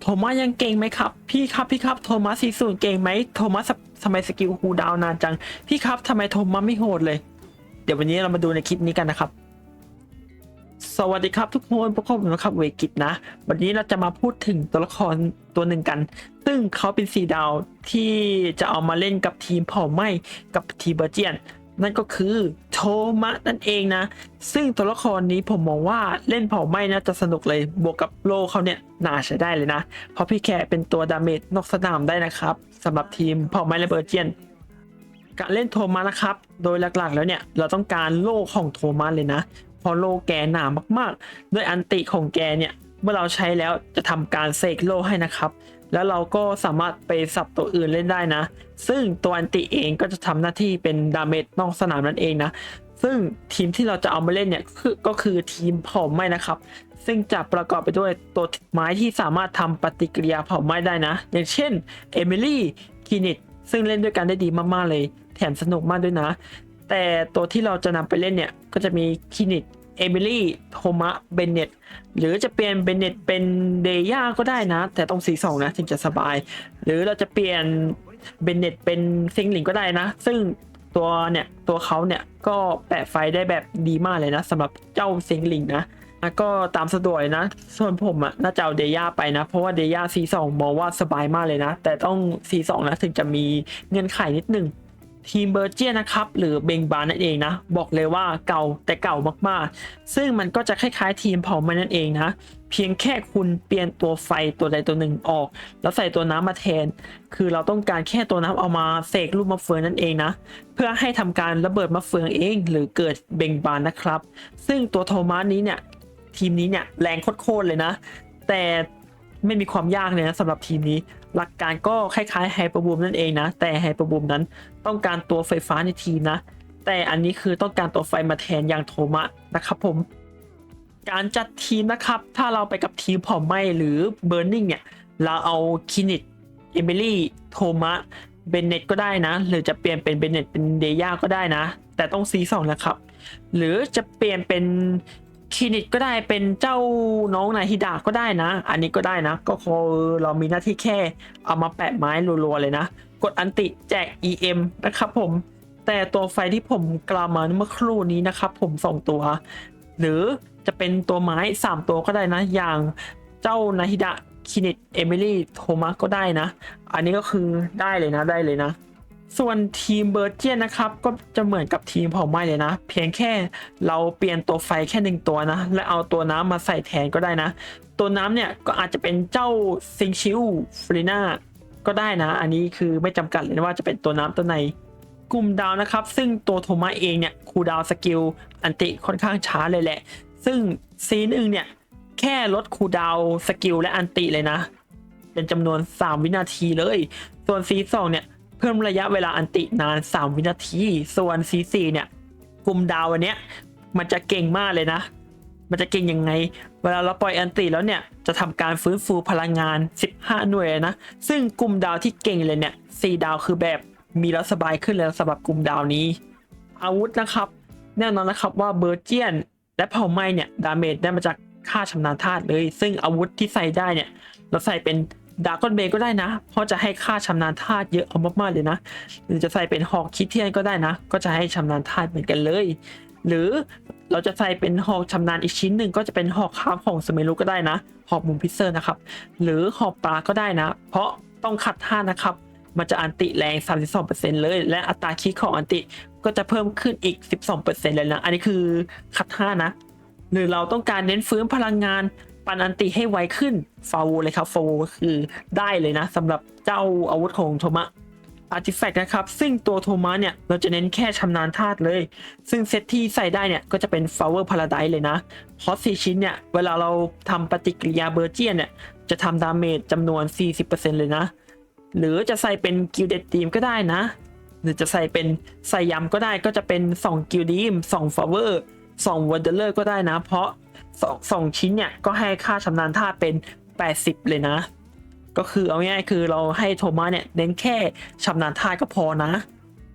โทมัสยังเก่งไหมครับ พี่ครับพี่ครับโทมัสซีศูนเก่งไหมโทมัสทำไมสกิลคูดาวนานจัง พี่ครับทำไมโทมัสไม่โหดเลย เดี๋ยววันนี้เรามาดูในคลิปนี้กันนะครับ สวัสดีครับทุกคนพวกผมนะครับเวกิตนะ วันนี้เราจะมาพูดถึงตัวละครตัวหนึ่งกัน ซึ่งเขาเป็นสีดาวที่จะเอามาเล่นกับทีมเผ่าไหม้กับทีมเบอร์เจียน นั่นก็คือโทมัสนั่นเองนะ ซึ่งตัวละครนี้ผมมองว่าเล่นเผ่าไหม้นะจะสนุกเลยบวกกับโลเขาเนี่ยน่าใช้ได้เลยนะ เพราะพี่แค่เป็นตัวดาเมจนอกสนามได้นะครับสำหรับทีมเผ่าไหม้และเบอร์เจียนการเล่นโทมัสนะครับ โดยหลักๆ แล้วเนี่ยเราต้องการโลของโทมัสเลยนะเพราะโลแกหนามากๆ ด้วยอันติของแกเนี่ยเมื่อเราใช้แล้วจะทำการเสกโลให้นะครับ แล้วเราก็สามารถไปสับตัวอื่นเล่นได้นะ ซึ่งตัวอันติเองก็จะทำหน้าที่เป็นดาเมจนอกสนามนั่นเองนะ ซึ่งทีมที่เราจะเอามาเล่นเนี่ยก็คือทีมเผ่าไหม้นะครับ ซึ่งจะประกอบไปด้วยตัวไม้ที่สามารถทำปฏิกิริยาเผาไหม้ได้นะ อย่างเช่นเอมิลี่คีนิตซึ่งเล่นด้วยกันได้ดีมากๆเลย แถมสนุกมากด้วยนะ แต่ตัวที่เราจะนำไปเล่นเนี่ยก็จะมีคีนิต เอมิลี่โทมะเบนเน็ตหรือจะเปลี่ยนเบนเน็ตเป็นเดย่าก็ได้นะ แต่ต้องสีสองนะถึงจะสบาย หรือเราจะเปลี่ยนเบนเน็ตเป็นซิงหลิงก็ได้นะ ซึ่งตัวเนี่ยตัวเขาเนี่ยก็แปะไฟได้แบบดีมากเลยนะสำหรับเจ้าซิงหลิงนะก็ตามสะดวกเลยนะ ส่วนผมอะน่าจะเอาเดย่าไปนะ เพราะว่าเดย่า C2 มองว่าสบายมากเลยนะ แต่ต้อง C2 นะถึงจะมีเงื่อนไขนิดนึง ทีมเบอร์เจียนะครับ หรือเบงบานนั่นเองนะ บอกเลยว่าเก่าแต่เก่ามากๆ ซึ่งมันก็จะคล้ายๆทีมเผามันนั่นเองนะ เพียงแค่คุณเปลี่ยนตัวไฟตัวใดตัวหนึ่งออก แล้วใส่ตัวน้ำมาแทน คือเราต้องการแค่ตัวน้ำเอามาเสกลูกมะเฟืองนั่นเองนะ เพื่อให้ทำการระเบิดมะเฟืองเอง หรือเกิดเบงบานนะครับ ซึ่งตัวโทมัสนี้เนี่ยทีมนี้เนี่ยแรงโคตรๆเลยนะ แต่ ไม่มีความยากเลยนะสำหรับทีมนี้ หลักการก็คล้ายๆไฮเปอร์บูมนั่นเองนะ แต่ไฮเปอร์บูมนั้นต้องการตัวไฟฟ้าในทีมนะ แต่อันนี้คือต้องการตัวไฟมาแทนอย่างโทมะนะครับผมการจัดทีมนะครับ ถ้าเราไปกับทีมผ่าไหมหรือเบ r ร์นิงเนี่ย เราเอาคินิตเอมิลี่โทมะเบนเน็ตก็ได้นะ หรือจะเปลี่ยนเป็นเบนเน็ตเป็นเดย่าก็ได้นะ แต่ต้องซีสองนะครับ หรือจะเปลี่ยนเป็น คินิกก็ได้เป็นเจ้าน้องนายฮิดาก็ได้นะ อันนี้ก็ได้นะ ก็คือเรามีหน้าที่แค่เอามาแปะไม้รัวๆเลยนะ กดอันติแจก EM นะครับผม แต่ตัวไฟที่ผมกล่าวมาเมื่อครู่นี้นะครับผมสองตัว หรือจะเป็นตัวไม้ 3 ตัวก็ได้นะ อย่างเจ้านาฮิดะคินิตเอมิลี่โทมัสก็ได้นะ อันนี้ก็คือได้เลยนะได้เลยนะ ส่วนทีมเบอร์เจียนนะครับ ก็จะเหมือนกับทีมเผ่าไหม้เลยนะ เพียงแค่เราเปลี่ยนตัวไฟแค่หนึ่งตัวนะ และเอาตัวน้ำมาใส่แทนก็ได้นะ ตัวน้ำเนี่ยก็อาจจะเป็นเจ้าซิงชิวฟรีนาก็ได้นะ อันนี้คือไม่จำกัดเลยนะว่าจะเป็นตัวน้ำตัวไหนกลุ่มดาวนะครับ ซึ่งตัวโทมัสเองเนี่ยคูดาวสกิลอันติค่อนข้างช้าเลยแหละ ซึ่งซีนอึงเนี่ยแค่ลดคูดาวสกิลและอันติเลยนะ เป็นจำนวน 3 วินาทีเลย ส่วน C2 เนี่ย เพิ่มระยะเวลาอันตินาน 3 วินาที ส่วน C4 เนี่ยกลุ่มดาวอันเนี้ยมันจะเก่งมากเลยนะ มันจะเก่งยังไง เวลาเราปล่อยอันติแล้วเนี่ยจะทำการฟื้นฟูพลังงาน 15 หน่วยนะ ซึ่งกลุ่มดาวที่เก่งเลยเนี่ย4ดาวคือแบบมีแล้วสบายขึ้นแล้วสำหรับกลุ่มดาวนี้ อาวุธนะครับ แน่นอนนะครับว่าเบอร์เจียน และเผ่าไหม้เนี่ยดาเมจได้มาจากค่าชำนาญธาตุเลย ซึ่งอาวุธที่ใส่ได้เนี่ยเราใส่เป็น ดาร์กอนเบก็ได้นะ เพราะจะให้ค่าชำนาญธาตุเยอะเอามากๆเลยนะ หรือจะใส่เป็นหอกคิดเทียนก็ได้นะ ก็จะให้ชำนาญธาตุเหมือนกันเลย หรือเราจะใส่เป็นหอกชำนาญอีกชิ้นหนึ่งก็จะเป็นหอกคาบของสเมรุก็ได้นะ หอกมุมพิเซอร์นะครับ หรือหอกปลาก็ได้นะ เพราะต้องขัดท่านะครับ มันจะอันติแรง 32%เลย และอัตราคิดของอันติก็จะเพิ่มขึ้นอีก 12%เลยนะ อันนี้คือขัดท่านะ หรือเราต้องการเน้นฟื้นพลังงาน ปันอันติให้ไวขึ้นฟาวเลยครับฟาวคือได้เลยนะสำหรับเจ้าอาวุธของโทมะอาร์ติแฟกต์นะครับ ซึ่งตัวโทมะเนี่ย เราจะเน้นแค่ชำนาญธาตุเลย ซึ่งเซตที่ใส่ได้เนี่ย ก็จะเป็น Flower Paradise เลยนะเพราะ4ชิ้นเนี่ย เวลาเราทำปฏิกิริยาเบอร์เจียนเนี่ย จะทำดาเมจจำนวน 40%เลยนะ หรือจะใส่เป็นกิลเดทีมก็ได้นะ หรือจะใส่เป็นใส่ยำก็ได้ก็จะเป็น 2 กิลดีม2ฟาเวอร์2วันเดอร์ก็ได้นะ เพราะ สองสองชิ้นเนี่ยก็ให้ค่าชำนาญท่าเป็น 80 เลยนะ ก็คือเอาง่ายคือเราให้โทมัสเนี่ยเน้นแค่ชำนาญท่าก็พอนะ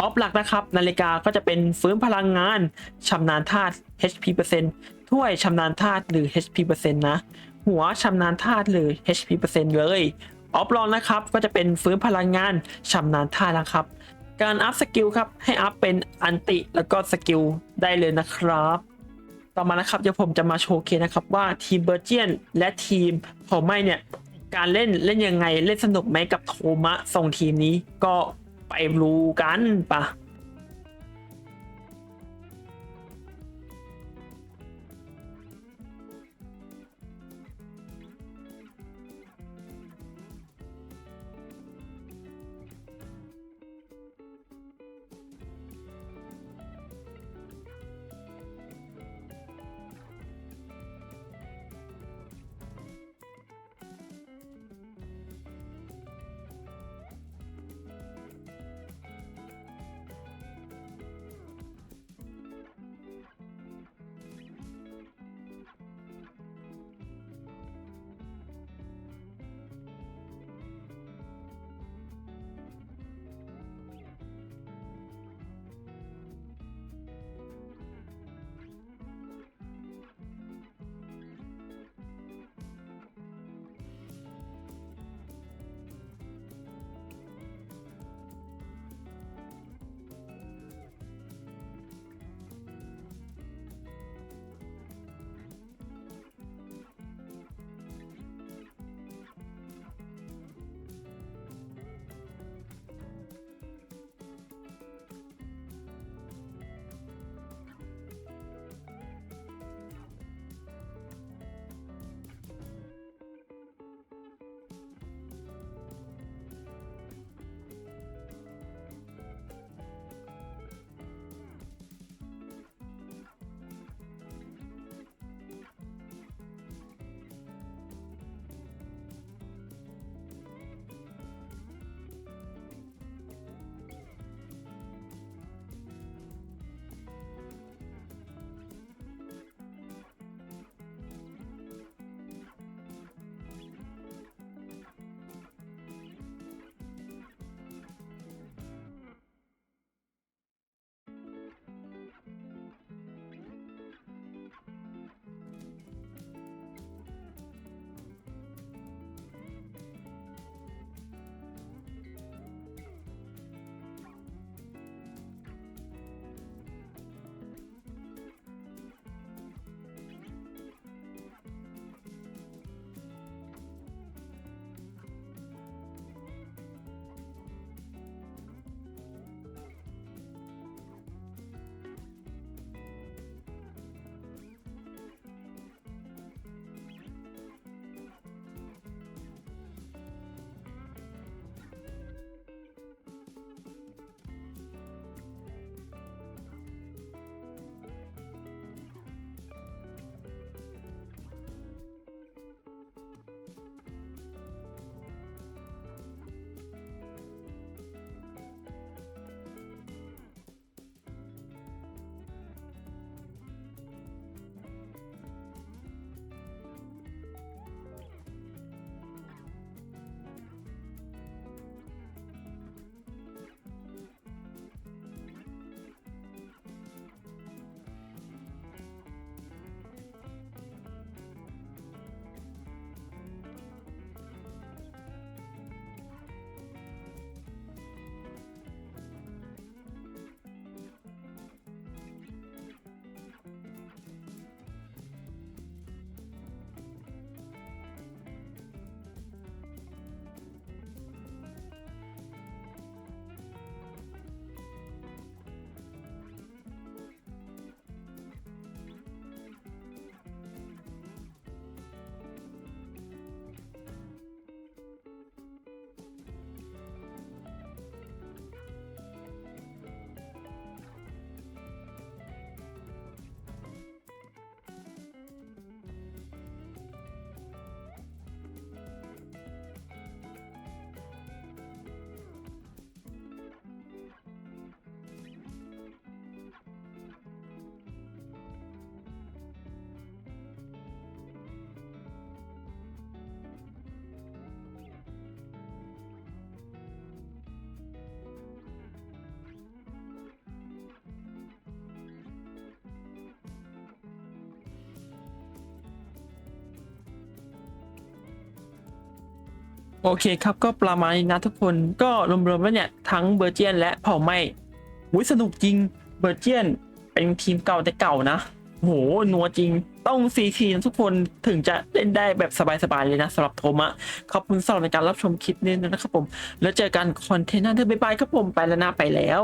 ออฟหลักนะครับ นาฬิกาก็จะเป็นฟื้นพลังงานชำนาญธาตุ HP เปอร์เซ็นต์ถ้วยชำนาญธาตุหรือ HP เปอร์เซ็นต์นะ หัวชำนาญธาตุเลย HP เปอร์เซ็นต์เลยออฟลองนะครับก็จะเป็นฟื้นพลังงานชำนาญธาตุนะครับ การอัพสกิลครับให้อัพเป็นอันติแล้วก็สกิลได้เลยนะครับ ต่อมานะครับเดี๋ยวผมจะมาโชว์เคสนะครับว่าทีมเบอร์เจียนและทีมของไม่เนี่ยการเล่นเล่นยังไงเล่นสนุกไหมกับโทมะส่งทีมนี้ก็ไปรู้กันปะ โอเคครับก็ประมาณนี้นะทุกคนก็รวมๆแล้วเนี่ยทั้งเบอร์เจียนและเผ่าไหม้อุ้ยสนุกจริงเบอร์เจียนเป็นทีมเก่าแต่เก่านะโหนัวจริงต้องซีทีนะทุกคนถึงจะเล่นได้แบบสบายๆเลยนะสำหรับโทมะขอบคุณสำหรับการรับชมคลิปนี้นะครับผม แล้วเจอกันคอนเทนต์หน้าเธอบ๊ายบายครับผมไปแล้วนะไปแล้ว